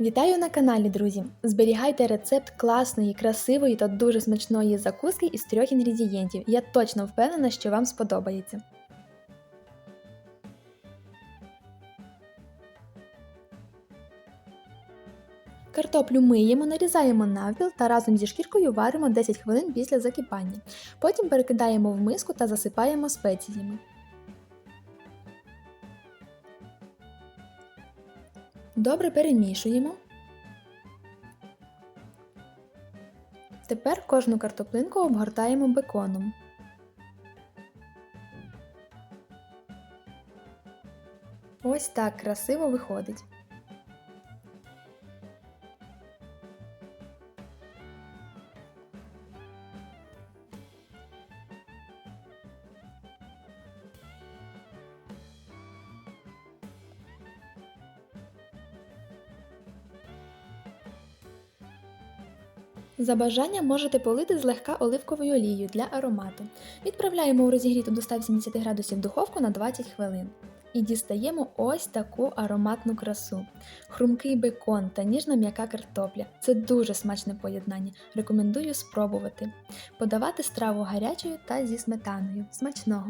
Вітаю на каналі, друзі! Зберігайте рецепт класної, красивої та дуже смачної закуски із трьох інгредієнтів. Я точно впевнена, що вам сподобається. Картоплю миємо, нарізаємо навпіл та разом зі шкіркою варимо 10 хвилин після закипання. Потім перекидаємо в миску та засипаємо спеціями. Добре перемішуємо. Тепер кожну картоплинку обгортаємо беконом. Ось так красиво виходить. За бажанням можете полити злегка оливковою олією для аромату. Відправляємо у розігріту до 170 градусів духовку на 20 хвилин. І дістаємо ось таку ароматну красу. Хрумкий бекон та ніжна м'яка картопля. Це дуже смачне поєднання. Рекомендую спробувати. Подавати страву гарячою та зі сметаною. Смачного!